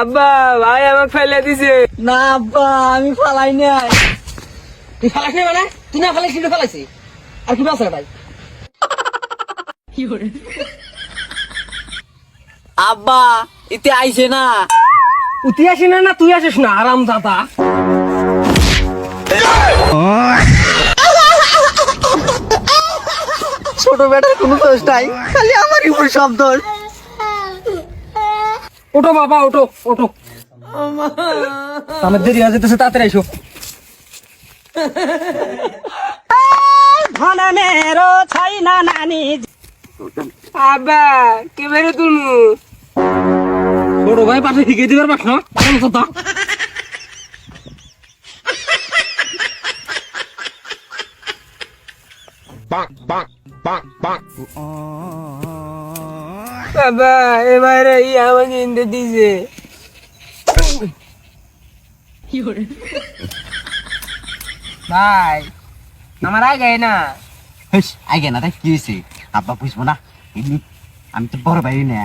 আব্বা ভাই আমাকে ফেলে দিছে। না আব্বা আমি ফালাই নাই। তুই ফালাস নাই মানে? তুই না ফালাইছি তুই ফালাইছি। আর কি আছে ভাই? আব্বা ইতে আইছে না। তুই আসিস না না তুই আসিস না আরাম দাদা। ছোট বেটার কোনো দোষ নাই খালি আমার উপর সব দোষ। ওটো বাবা ওটো ওটো আমার দেরি হয়ে যেতেছে তাড়াতাড়ি আইসো। ধনেরও ছাই না নানি। কে বেরো ছোট ভাই পাশে শিখিয়ে দিবার পাস না? কেন কথা বাবা এবারে ই আমাকে ইন্দে দিছে। ভাই আমার আগে না। হেস আগে না তাই কি হয়েছে আব্বা বুঝব না। এমনি আমি তো বড় ভাই না।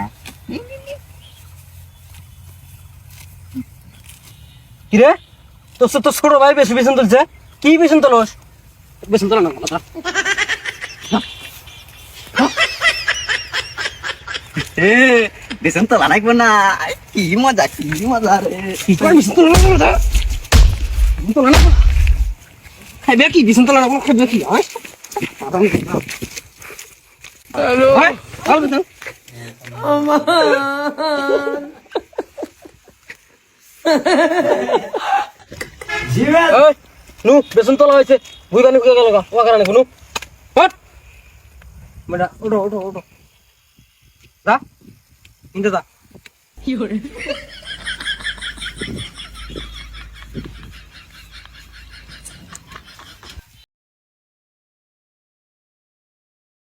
কিরে? তোর তোর ছোট ভাই বেশি বেতন তুলছে। কি বেতন তোলস বেতন তোলা না। বেসন তো লাগবে না। কি মজা কি মজা রে। তোর বেতন তোলা না খাইবে কি বেতন তোলা না খাইবে কি? হ্যাঁ হ্যালো। হ্যাঁ ওই নু বেতন তোলা হয়েছে। বুই বানি কুয়া গেল ওয়া কারণে কোনো হট। বেটা ওটো ওটো ওটো দা ইন্দা দা